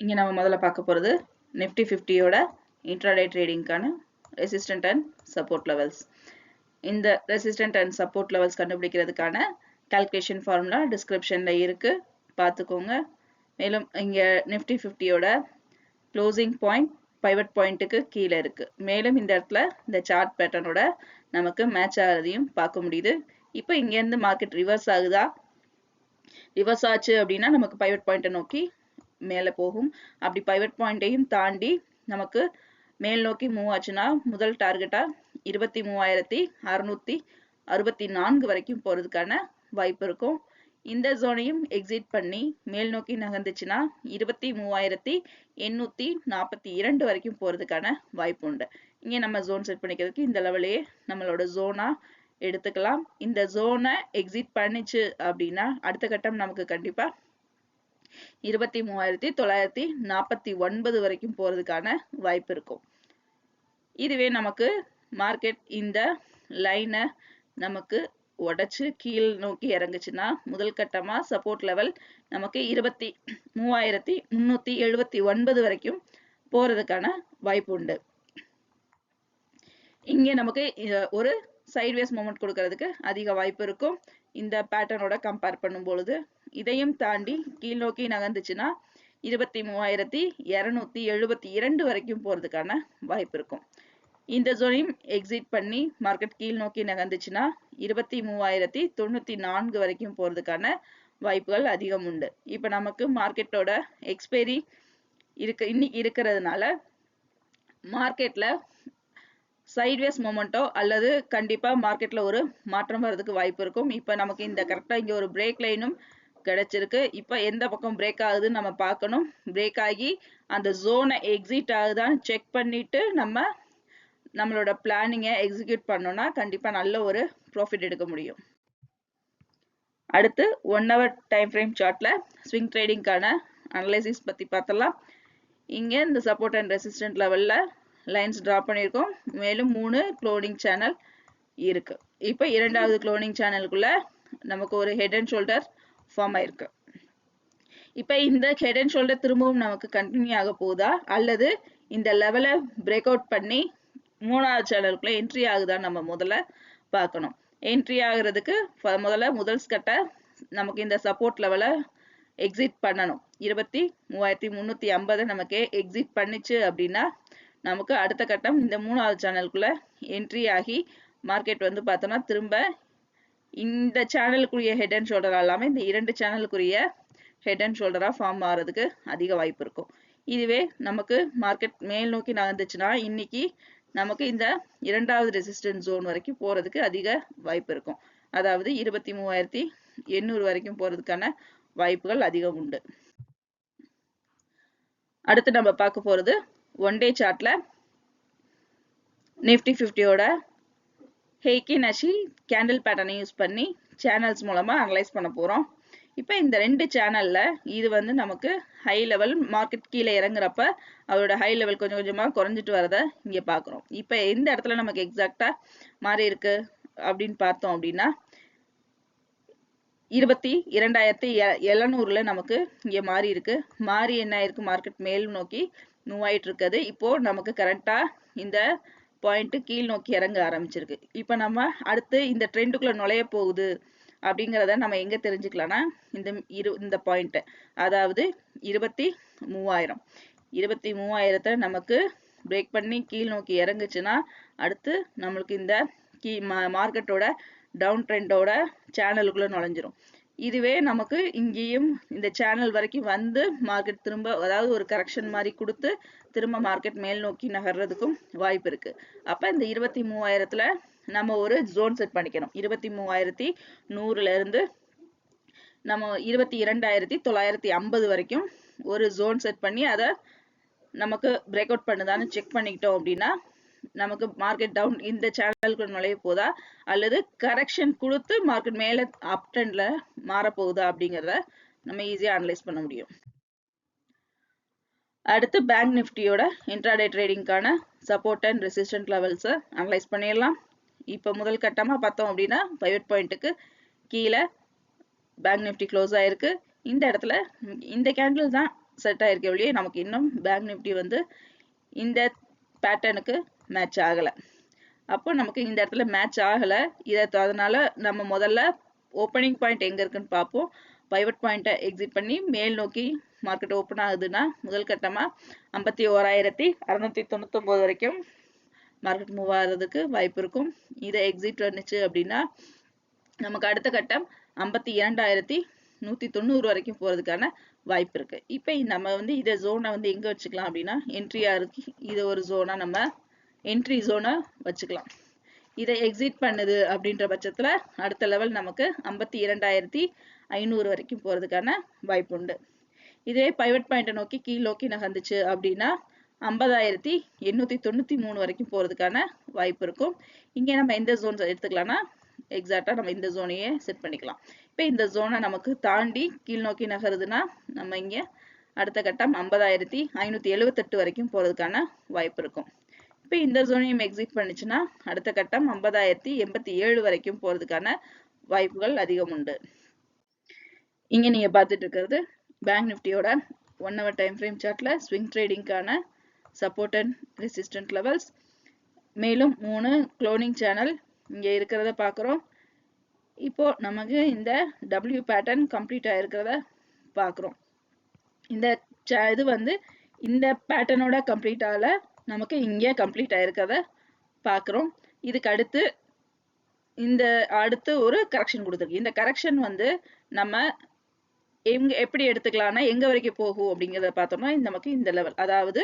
இங்கே நம்ம முதல்ல பார்க்க போகிறது நிஃப்டி ஃபிஃப்டியோட இன்ட்ராடே ட்ரேடிங்க்கான ரெசிஸ்டன்ட் அண்ட் சப்போர்ட் லெவல்ஸ் இந்த ரெசிஸ்டன்ட் அண்ட் சப்போர்ட் லெவல்ஸ் கண்டுபிடிக்கிறதுக்கான கால்குலேஷன் ஃபார்முலா டிஸ்கிரிப்ஷனில் இருக்குது பார்த்துக்கோங்க. மேலும் இங்கே நிஃப்டி ஃபிஃப்டியோட க்ளோசிங் பாயிண்ட் பைவட் பாயிண்ட்டுக்கு கீழே இருக்குது மேலும் இந்த இடத்துல இந்த சார்ட் பேட்டர்னோட நமக்கு மேட்ச் ஆகிறதையும் பார்க்க முடியுது. இப்போ இங்கேருந்து மார்க்கெட் ரிவர்ஸ் ஆகுதா? ரிவர்ஸ் ஆச்சு அப்படின்னா நமக்கு பைவட் பாயிண்ட்டை நோக்கி மேலே போகும். அப்படி பைவட் பாயிண்ட்டையும் தாண்டி நமக்கு மேல் நோக்கி மூவ் ஆச்சுன்னா முதல் டார்கெட்டாக இருபத்தி மூவாயிரத்தி அறுநூத்தி அறுபத்தி நான்கு வரைக்கும் போகிறதுக்கான வாய்ப்பு இருக்கும். இந்த ஜோனையும் எக்ஸிட் பண்ணி மேல் நோக்கி நகர்ந்துச்சுன்னா இருபத்தி மூவாயிரத்தி எண்ணூத்தி நாற்பத்தி இரண்டு வரைக்கும் போறதுக்கான வாய்ப்பு உண்டு. இங்கே நம்ம ஜோன் செட் பண்ணிக்கிறதுக்கு இந்த லெவலையே நம்மளோட ஜோனா எடுத்துக்கலாம். இந்த ஜோனை எக்ஸிட் பண்ணிச்சு அப்படின்னா அடுத்த கட்டம் நமக்கு கண்டிப்பா இருபத்தி மூவாயிரத்தி தொள்ளாயிரத்தி நாற்பத்தி ஒன்பது வரைக்கும் போறதுக்கான வாய்ப்பு இருக்கும். இதுவே நமக்கு மார்க்கெட் இந்த லைனை நமக்கு உடைச்சு கீழ் நோக்கி இறங்குச்சுன்னா முதல் கட்டமா சப்போர்ட் லெவல் நமக்கு இருபத்தி மூவாயிரத்தி முன்னூத்தி எழுபத்தி ஒன்பது வரைக்கும் போறதுக்கான வாய்ப்பு உண்டு. இங்க நமக்கு ஒரு சைட்வேஸ் மூமெண்ட் கொடுக்கறதுக்கு அதிக வாய்ப்பு இருக்கும். இந்த பேட்டர்னோட கம்பேர் பண்ணும் பொழுது இதையும் தாண்டி கீழ்நோக்கி நகர்ந்துச்சுன்னா இருபத்தி மூவாயிரத்தி இரநூத்தி எழுபத்தி இரண்டு வரைக்கும் போறதுக்கான வாய்ப்பு இருக்கும். இந்த ஜோனையும் எக்ஸிட் பண்ணி மார்க்கெட் கீழ் நோக்கி நகர்ந்துச்சுன்னா இருபத்தி மூவாயிரத்தி தொண்ணூற்றி நான்கு வரைக்கும் போகிறதுக்கான வாய்ப்புகள் அதிகம் உண்டு. இப்போ நமக்கு மார்க்கெட்டோட எக்ஸ்பைரி இருக்க இன்னைக்கு இருக்கிறதுனால மார்க்கெட்டில் சைட்வேஸ் மூமெண்ட்டோ அல்லது கண்டிப்பாக மார்க்கெட்டில் ஒரு மாற்றம் வர்றதுக்கு வாய்ப்பு இருக்கும். இப்போ நமக்கு இந்த கரெக்டாக இங்கே ஒரு பிரேக் லைனும் கிடச்சிருக்கு. இப்போ எந்த பக்கம் பிரேக் ஆகுதுன்னு நம்ம பார்க்கணும். பிரேக் ஆகி அந்த ஜோனை எக்ஸிட் ஆகுதான்னு செக் பண்ணிவிட்டு நம்ம நம்மளோட பிளானிங்கை எக்ஸிக்யூட் பண்ணோன்னா கண்டிப்பாக நல்ல ஒரு ப்ராஃபிட் எடுக்க முடியும். அடுத்து ஒன் ஹவர் டைம் ஃப்ரேம் சார்ட்டில் ஸ்விங் ட்ரேடிங்கான அனலைசிஸ் பற்றி பார்த்தலாம் இங்கே இந்த சப்போர்ட் அண்ட் ரெசிஸ்டன்ட் லெவலில் லைன்ஸ் ட்ரா பண்ணியிருக்கோம். மேலும் மூணு க்ளோனிங் சேனல் இருக்குது இப்போ இரண்டாவது க்ளோனிங் சேனலுக்குள்ளே நமக்கு ஒரு ஹெட் அண்ட் ஷோல்டர் ஃபார்ம் ஆயிருக்கு. இப்போ இந்த ஹெட் அண்ட் ஷோல்டர் திரும்பவும் நமக்கு கண்டினியூ ஆக போகுதா? அல்லது இந்த லெவலை பிரேக் அவுட் பண்ணி மூணாவது சேனலுக்குள்ள என்ட்ரி ஆகுதா நம்ம முதல்ல பார்க்கணும். என்ட்ரி ஆகுறதுக்கு முதல்ல முதல் ஸ்கட்டை நமக்கு இந்த சப்போர்ட் லெவலை எக்ஸிட் பண்ணணும். இருபத்தி மூவாயிரத்தி முந்நூற்றி ஐம்பதை நமக்கு எக்ஸிட் பண்ணிச்சு அப்படின்னா நமக்கு அடுத்த கட்டம் இந்த மூணாவது சேனலுக்குள்ள என்ட்ரி ஆகி மார்க்கெட் வந்து பார்த்தோம்னா திரும்ப இந்த சேனலுக்குரிய ஹெட் அண்ட் ஷோல்டர் இல்லாமல் இந்த இரண்டு சேனலுக்குரிய ஹெட் அண்ட் ஷோல்டராக ஃபார்ம் ஆகிறதுக்கு அதிக வாய்ப்பு இருக்கும். இதுவே நமக்கு மார்க்கெட் மேல் நோக்கி நகர்ந்துச்சுன்னா இன்னைக்கு நமக்கு இந்த இரண்டாவது ரெசிஸ்டன்ஸ் ஜோன் வரைக்கும் போகிறதுக்கு அதிக வாய்ப்பு இருக்கும். அதாவது இருபத்தி மூவாயிரத்தி எண்ணூறு வரைக்கும் போகிறதுக்கான வாய்ப்புகள் அதிகம் உண்டு. அடுத்து நம்ம பார்க்க போகிறது ஒன் டே சார்ட்ல நிஃப்டி ஃபிஃப்டியோட ஹெய்கி நஷி கேண்டில் பேட்டர்னை யூஸ் பண்ணி சேனல்ஸ் மூலமா அனலைஸ் பண்ண போறோம். இப்போ இந்த ரெண்டு சேனல்ல இது வந்து நமக்கு ஹை லெவல் மார்க்கெட் கீழே இறங்குறப்ப அதோட ஹை லெவல் கொஞ்சம் கொஞ்சமா குறைஞ்சிட்டு வரத இங்க பாக்குறோம். இப்போ எந்த இடத்துல நமக்கு எக்ஸாக்டாக மாறி இருக்கு அப்படின்னு பார்த்தோம் அப்படின்னா இருபத்தி இரண்டாயிரத்தி எழுநூறுல நமக்கு இங்க மாறி இருக்கு. மாறி என்ன ஆயிருக்கு மார்க்கெட் மேல் நோக்கி மூவ் ஆயிட்டு இருக்குது இப்போ நமக்கு கரெக்டா இந்த பாயிண்ட் கீழ் நோக்கி இறங்க ஆரம்பிச்சிருக்கு. இப்போ நம்ம அடுத்து இந்த ட்ரெண்டுக்குள்ள நுழைய போகுது அப்படிங்கிறத நம்ம எங்க தெரிஞ்சுக்கலாம்னா இந்த இரு இந்த பாயிண்ட் அதாவது இருபத்தி மூவாயிரம். இருபத்தி மூவாயிரத்தை நமக்கு பிரேக் பண்ணி கீழ் நோக்கி இறங்குச்சுன்னா அடுத்து நம்மளுக்கு இந்த கீ மார்க்கெட்டோட டவுன் ட்ரெண்டோட சேனலுக்குள்ள நுழைஞ்சிரும். இதுவே நமக்கு இங்கேயும் இந்த சேனல் வரைக்கும் வந்து மார்க்கெட் திரும்ப அதாவது ஒரு கரெக்ஷன் மாதிரி கொடுத்து திரும்ப மார்க்கெட் மேல் நோக்கி நகர்றதுக்கும் வாய்ப்பு இருக்கு. அப்போ இந்த இருபத்தி மூவாயிரத்துல நம்ம ஒரு ஜோன் செட் பண்ணிக்கணும். இருபத்தி மூவாயிரத்தி நூறுல இருந்து நம்ம இருபத்தி இரண்டாயிரத்தி தொள்ளாயிரத்தி ஐம்பது வரைக்கும் ஒரு ஜோன் செட் பண்ணி அதை நமக்கு பிரேக் அவுட் பண்ணுதான்னு செக் பண்ணிக்கிட்டோம் அப்படின்னா நமக்கு மார்க்கெட் டவுன் இந்த சேனலுக்கு நுழைய போதா? அல்லது கரெக்ஷன் கொடுத்து மார்க்கெட் மேலே அப் ட்ரெண்ட்ல மாறப்போகுதா போகுதா அப்படிங்கிறத நம்ம ஈஸியாக அனலைஸ் பண்ண முடியும். அடுத்து பேங்க் நிஃப்டியோட இன்ட்ராடே ட்ரேடிங்கான சப்போர்ட் அண்ட் ரெசிஸ்டன்ட் லெவல்ஸை அனலைஸ் பண்ணிடலாம். இப்போ முதல் கட்டமாக பார்த்தோம் அப்படின்னா பைவட் பாயிண்ட்டுக்கு கீழே பேங்க் நிஃப்டி க்ளோஸ் ஆகிருக்கு இந்த இடத்துல இந்த கேண்டில் தான் செட் ஆகிருக்க வழியே நமக்கு இன்னும் பேங்க் நிஃப்டி வந்து இந்த பேட்டர்னுக்கு மேட்ச் ஆகலை. அப்போ நமக்கு இந்த இடத்துல மேட்ச் ஆகலை. இதை அதனால நம்ம முதல்ல ஓப்பனிங் பாயிண்ட் எங்கே இருக்குன்னு பார்ப்போம். பைவட் பாயிண்ட்டை எக்ஸிட் பண்ணி மேல் நோக்கி மார்க்கெட் ஓப்பன் ஆகுதுன்னா முதல் கட்டமாக ஐம்பத்தி ஓராயிரத்தி அறுநூத்தி தொண்ணூத்தொம்பது வரைக்கும் மார்க்கெட் மூவ் ஆகிறதுக்கு வாய்ப்பு இருக்கும். இதை எக்ஸிட் வந்துச்சு அப்படின்னா நமக்கு அடுத்த கட்டம் ஐம்பத்தி இரண்டாயிரத்தி நூற்றி தொண்ணூறு வரைக்கும் போகிறதுக்கான வாய்ப்பு இருக்குது இப்போ நம்ம வந்து இதை ஜோனை வந்து எங்கே வச்சுக்கலாம் அப்படின்னா என்ட்ரியாக இருக்கு. இதை ஒரு ஜோனாக நம்ம என்ட்ரி ஜோனை வச்சுக்கலாம். இதை எக்ஸிட் பண்ணுது அப்படின்ற பட்சத்தில் அடுத்த லெவல் நமக்கு ஐம்பத்தி இரண்டாயிரத்தி ஐநூறு வரைக்கும் போகிறதுக்கான வாய்ப்பு உண்டு. இதே பைவட் பாயிண்ட்டை நோக்கி கீழ் நோக்கி நகர்ந்துச்சு அப்படின்னா ஐம்பதாயிரத்தி எண்ணூற்றி தொண்ணூற்றி மூணு வரைக்கும் போகிறதுக்கான வாய்ப்பு இருக்கும். இங்கே நம்ம எந்த ஜோன் எடுத்துக்கலாம்னா எக்ஸாக்டாக நம்ம இந்த ஜோனையே செட் பண்ணிக்கலாம். இப்போ இந்த ஜோனை நமக்கு தாண்டி கீழ் நோக்கி நகருதுன்னா நம்ம இங்கே அடுத்த கட்டம் ஐம்பதாயிரத்தி ஐநூற்றி எழுபத்தெட்டு வரைக்கும் போகிறதுக்கான வாய்ப்பு இருக்கும். இப்போ இந்த ஜோனையும் எக்ஸிட் பண்ணுச்சுன்னா அடுத்த கட்டம் ஐம்பதாயிரத்தி எண்பத்தி ஏழு வரைக்கும் போகிறதுக்கான வாய்ப்புகள் அதிகம் உண்டு. இங்கே நீங்கள் பார்த்துட்டு இருக்கிறது பேங்க் நிஃப்டியோட ஒன் ஹவர் டைம் ஃப்ரேம் சார்ட்டில் ஸ்விங் ட்ரேடிங்கான சப்போர்ட் அண்ட் ரெசிஸ்டன்ட் லெவல்ஸ் மேலும் மூணு க்ளோனிங் சேனல் இங்கே இருக்கிறத பார்க்குறோம். இப்போ நமக்கு இந்த டபிள்யூ பேட்டர்ன் கம்ப்ளீட் ஆகிருக்கிறத பார்க்குறோம். இந்த இது வந்து இந்த பேட்டர்னோட கம்ப்ளீட் ஆகலை. நமக்கு இங்கே கம்ப்ளீட் ஆயிருக்கிறத பார்க்குறோம் இதுக்கு அடுத்து இந்த அடுத்து ஒரு கரெக்ஷன் கொடுத்துருக்கு. இந்த கரெக்ஷன் வந்து நம்ம எங்க எப்படி எடுத்துக்கலாம்னா எங்க வரைக்கும் போகும் அப்படிங்கிறத பார்த்தோம்னா நமக்கு இந்த லெவல் அதாவது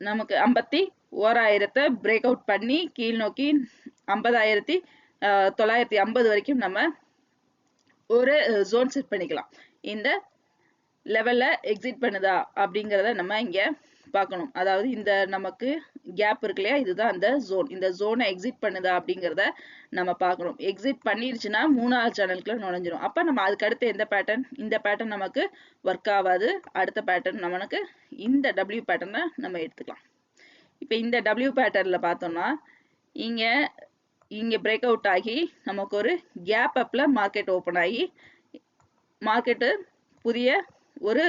நமக்கு ஐம்பத்தி ஓராயிரத்தை பிரேக் அவுட் பண்ணி கீழ் நோக்கி ஐம்பதாயிரத்தி தொள்ளாயிரத்தி ஐம்பது வரைக்கும் நம்ம ஒரு ஜோன் செட் பண்ணிக்கலாம். இந்த லெவல்ல எக்ஸிட் பண்ணுதா அப்படிங்கிறத நம்ம இங்க பார்க்கணும். அதாவது இந்த நமக்கு கேப் இருக்கு இல்லையா? இதுதான் அந்த ஜோன் இந்த ஜோனை எக்ஸிட் பண்ணுதா அப்படிங்கிறத நம்ம பார்க்கணும். எக்ஸிட் பண்ணிடுச்சுன்னா மூணாவது சேனலுக்குள்ள நுழைஞ்சிரும். அப்போ நம்ம அதுக்கு அடுத்து எந்த பேட்டர்ன் இந்த பேட்டர்ன் நமக்கு ஒர்க் ஆகாது. அடுத்த பேட்டர்ன் நமக்கு இந்த டபிள்யூ பேட்டர்னை நம்ம எடுத்துக்கலாம். இப்போ இந்த டபிள்யூ பேட்டர்னில் பார்த்தோம்னா இங்கே இங்கே பிரேக் அவுட் ஆகி நமக்கு ஒரு கேப் அப்ல மார்க்கெட் ஓப்பன் ஆகி மார்க்கெட்டு புதிய ஒரு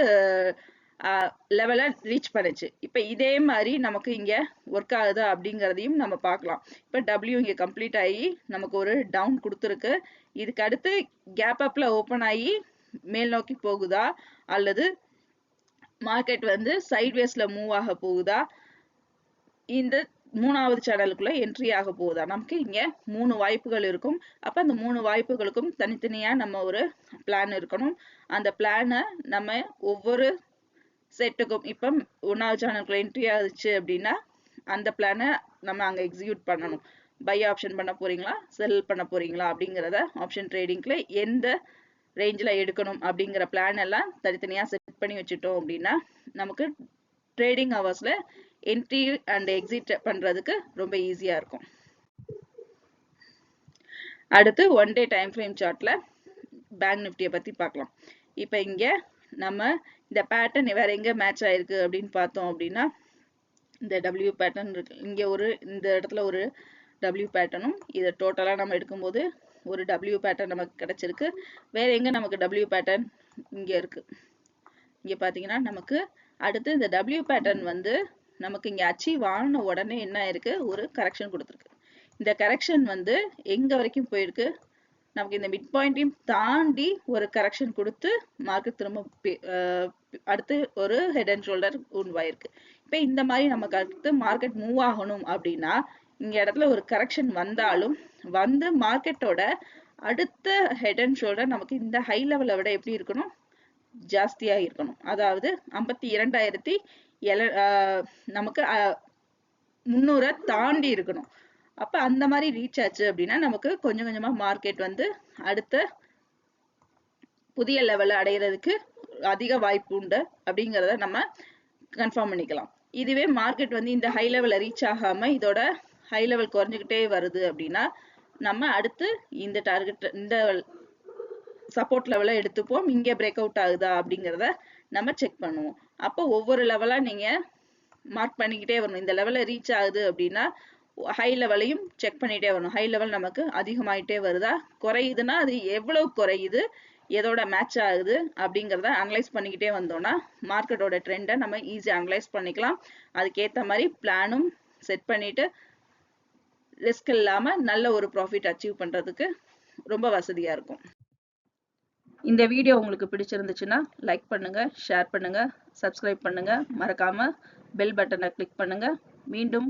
லெவலை ரீச் பண்ணுச்சு. இப்போ இதே மாதிரி நமக்கு இங்கே ஒர்க் ஆகுதா அப்படிங்கிறதையும் நம்ம பார்க்கலாம். இப்போ டபிள்யூ இங்கே கம்ப்ளீட் ஆகி நமக்கு ஒரு டவுன் கொடுத்துருக்கு. இதுக்கு அடுத்து கேப் அப்பில் ஓப்பன் ஆகி மேல் நோக்கி போகுதா? அல்லது மார்க்கெட் வந்து சைட்வேஸில் மூவ் ஆக போகுதா? இந்த மூணாவது சேனலுக்குள்ள என்ட்ரி ஆக போகுதா? நமக்கு இங்கே மூணு வாய்ப்புகள் இருக்கும். அப்போ அந்த மூணு வாய்ப்புகளுக்கும் தனித்தனியாக நம்ம ஒரு பிளான் இருக்கணும். அந்த பிளானை நம்ம ஒவ்வொரு செட்டுக்கும். இப்போ ஒன்றாவது சேனலுக்கு என்ட்ரி ஆச்சு அப்படின்னா அந்த பிளானை நம்ம அங்கே எக்ஸிக்யூட் பண்ணணும். பை ஆப்ஷன் பண்ண போறீங்களா? செல் பண்ண போறீங்களா? அப்படிங்கிறத ஆப்ஷன் ட்ரேடிங்கில் எந்த ரேஞ்சில் எடுக்கணும் அப்படிங்கிற பிளான் எல்லாம் தனித்தனியாக செட் பண்ணி வச்சுட்டோம் அப்படின்னா நமக்கு ட்ரேடிங் ஹவர்ஸில் என்ட்ரி அண்ட் எக்ஸிட் பண்ணுறதுக்கு ரொம்ப ஈஸியாக இருக்கும். அடுத்து ஒன் டே டைம் ஃப்ரேம் சார்ட்டில் பேங்க் நிஃப்டியை பற்றி பார்க்கலாம். இப்போ இங்கே நம்ம இந்த பேட்டர்ன் வேற எங்கே மேட்ச் ஆயிருக்கு அப்படின்னு பார்த்தோம் அப்படின்னா இந்த டபிள்யூ பேட்டர்ன் இருக்கு. இங்கே ஒரு இந்த இடத்துல ஒரு டபிள்யூ பேட்டர்னும் இதை டோட்டலாக நம்ம எடுக்கும்போது ஒரு டபிள்யூ பேட்டர்ன் நமக்கு கிடைச்சிருக்கு. வேற எங்கே நமக்கு டபிள்யூ பேட்டர்ன் இங்கே இருக்கு? இங்கே பார்த்தீங்கன்னா நமக்கு அடுத்து இந்த டபிள்யூ பேட்டர்ன் வந்து நமக்கு இங்கே அச்சீவ் ஆன உடனே என்ன ஆயிருக்கு? ஒரு கரெக்ஷன் கொடுத்துருக்கு. இந்த கரெக்ஷன் வந்து எங்க வரைக்கும் போயிருக்கு? நமக்கு இந்த மிட் பாயிண்டையும் தாண்டி ஒரு கரெக்ஷன் கொடுத்து மார்க்கெட் திரும்ப அடுத்து ஒரு ஹெட் அண்ட் ஷோல்டர் உருவாயிருக்கு இப்போ இந்த மாதிரி நமக்கு அடுத்து மார்க்கெட் மூவ் ஆகணும் அப்படின்னா இங்க இடத்துல ஒரு கரெக்ஷன் வந்தாலும் வந்து மார்க்கெட்டோட அடுத்த ஹெட் அண்ட் ஷோல்டர் நமக்கு இந்த ஹை லெவலை விட எப்படி இருக்கணும்? ஜாஸ்தியா இருக்கணும். அதாவது ஐம்பத்தி இரண்டாயிரத்தி எல நமக்கு முன்னூறை தாண்டி இருக்கணும். அப்ப அந்த மாதிரி ரீச் ஆச்சு அப்படின்னா நமக்கு கொஞ்சம் கொஞ்சமா மார்க்கெட் வந்து அடுத்த புதிய லெவலில் அடையிறதுக்கு அதிக வாய்ப்பு உண்டு அப்படிங்கிறத நம்ம கன்ஃபார்ம் பண்ணிக்கலாம். இதுவே மார்க்கெட் வந்து இந்த ஹை லெவலில் ரீச் ஆகாம இதோட ஹை லெவல் குறைஞ்சுக்கிட்டே வருது அப்படின்னா நம்ம அடுத்து இந்த டார்கெட் இந்த சப்போர்ட் லெவலை எடுத்துப்போம். இங்கே பிரேக் அவுட் ஆகுதா அப்படிங்கிறத நம்ம செக் பண்ணுவோம். அப்போ ஒவ்வொரு லெவலா நீங்க மார்க் பண்ணிக்கிட்டே வரணும். இந்த லெவலில் ரீச் ஆகுது அப்படின்னா ஹை லெவலையும் செக் பண்ணிகிட்டே வரணும். ஹை லெவல் நமக்கு அதிகமாயிட்டே வருதா? குறையுதுன்னா அது எவ்வளோ குறையுது? எதோட மேட்ச் ஆகுது? அப்படிங்கிறத அனலைஸ் பண்ணிக்கிட்டே வந்தோம்னா மார்க்கெட்டோட ட்ரெண்டை நம்ம ஈஸியாக அனலைஸ் பண்ணிக்கலாம். அதுக்கேற்ற மாதிரி பிளானும் செட் பண்ணிட்டு ரிஸ்க் இல்லாமல் நல்ல ஒரு ப்ராஃபிட் அச்சீவ் பண்ணுறதுக்கு ரொம்ப வசதியாக இருக்கும். இந்த வீடியோ உங்களுக்கு பிடிச்சிருந்துச்சுன்னா லைக் பண்ணுங்க ஷேர் பண்ணுங்க சப்ஸ்கிரைப் பண்ணுங்க. மறக்காமல் பெல் பட்டனை கிளிக் பண்ணுங்க. மீண்டும்